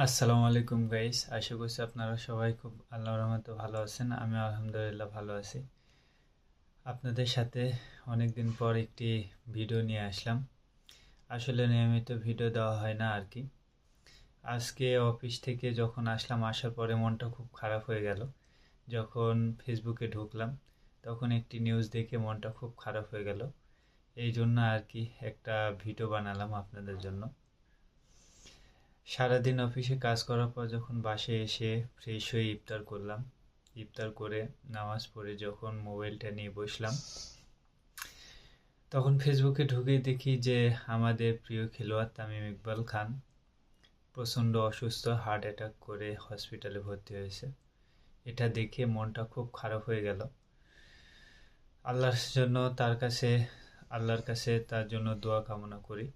আসসালামু আলাইকুম গাইস আশা করছি আপনারা সবাই খুব আল্লাহর রহমতে ভালো আছেন, আমি আলহামদুলিল্লাহ ভালো আছি। আপনাদের সাথে অনেক দিন পর একটি ভিডিও নিয়ে আসলাম। আসলে নিয়মিত ভিডিও দেওয়া হয় না আর কি আজকে অফিস থেকে যখন আসলাম, আসার পরে মনটা খুব খারাপ হয়ে গেল। যখন ফেসবুকে ঢুকলাম, তখন একটি নিউজ দেখে মনটা খুব খারাপ হয়ে গেল। এই জন্য আর কি একটা ভিডিও বানালাম আপনাদের জন্য। সারাদিন অফিসে কাজ করার পর যখন বাসে এসে ফ্রেশ হয়ে ইফতার করলাম, ইফতার করে নামাজ পড়ে যখন মোবাইলটা নিয়ে বসলাম, তখন ফেসবুকে ঢুকে দেখি যে আমাদের প্রিয় খেলোয়াড় তামিম ইকবাল খান প্রচণ্ড অসুস্থ হার্ট অ্যাটাক করে হসপিটালে ভর্তি হয়েছে। এটা দেখে মনটা খুব খারাপ হয়ে গেল। আল্লাহর জন্য তার কাছে, আল্লাহর কাছে তার জন্য দোয়া কামনা করি।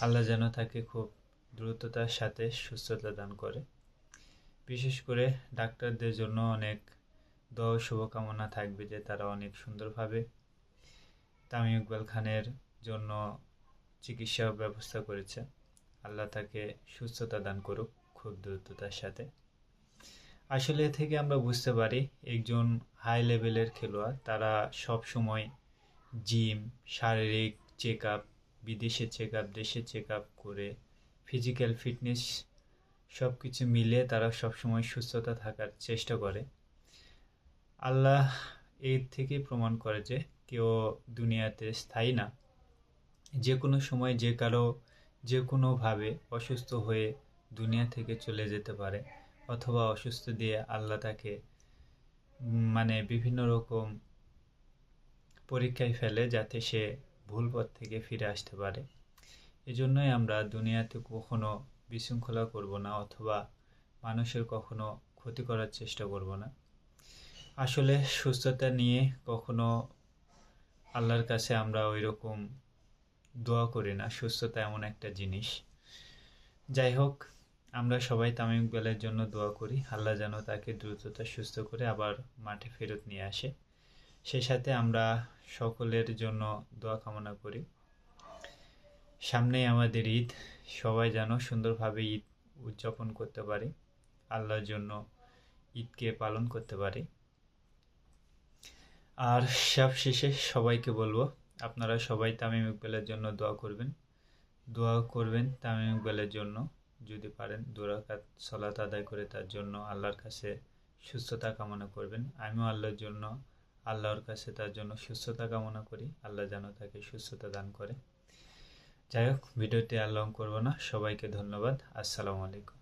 আল্লাহ যেন তাকে খুব দ্রুততার সাথে সুস্থতা দান করে। বিশেষ করে ডাক্তারদের জন্য অনেক দোয়া শুভকামনা থাকবে যে তারা অনেক সুন্দরভাবে তামিম ইকবাল খানের জন্য চিকিৎসা ব্যবস্থা করেছে। আল্লাহ তাকে সুস্থতা দান করুক খুব দ্রুততার সাথে। আসলে এ থেকে আমরা বুঝতে পারি, একজন হাই লেভেলের খেলোয়াড়, তারা সব সময় জিম শারীরিক চেক আপ বিদেশে চেক আপ দেশে চেক আপ করে ফিজিক্যাল ফিটনেস সব কিছু মিলে তারা সবসময় সুস্থতা থাকার চেষ্টা করে। আল্লাহ এর থেকে প্রমাণ করে যে কেউ দুনিয়াতে স্থায়ী না। যে কোনো সময় যে কারও যে কোনোভাবে অসুস্থ হয়ে দুনিয়া থেকে চলে যেতে পারে অথবা অসুস্থ দিয়ে আল্লাহ তাকে মানে বিভিন্ন রকম পরীক্ষায় ফেলে যাতে সে ভুল পথ থেকে ফিরে আসতে পারে। এজন্যই আমরা দুনিয়াতে কখনো বিশৃঙ্খলা করব না অথবা মানুষের কখনো ক্ষতি করার চেষ্টা করব না। আসলে সুস্থতা নিয়ে কখনো আল্লাহর কাছে আমরা ওই রকম দোয়া করি না। সুস্থতা এমন একটা জিনিস। যাই হোক, আমরা সবাই তামিম ইকবালের জন্য দোয়া করি। আল্লাহ যেন তাকে দ্রুততা সুস্থ করে আবার মাঠে ফেরত নিয়ে আসে। সেই সাথে আমরা সকলের জন্য দোয়া কামনা করি। সামনেই আমাদের ঈদ। সবাই যেন সুন্দরভাবে ঈদ উদযাপন করতে পারি। আল্লাহর জন্য ঈদকে পালন করতে পারি। আর সব শেষে সবাইকে বলব, আপনারা সবাই তামিম ইকবালের জন্য দোয়া করবেন। দোয়া করবেন তামিম ইকবালের জন্য। যদি পারেন দুরাকাত সলাত আদায় করে তার জন্য আল্লাহর কাছে সুস্থতা কামনা করবেন। আমিও আল্লাহর জন্য, আল্লাহর কাছে তার জন্য সুস্থতা কামনা করি। আল্লাহ যেন তাকে সুস্থতা দান করে। যাই হোক ভিডিওটি আর লং করব না। সবাইকে ধন্যবাদ। আসসালামু আলাইকুম।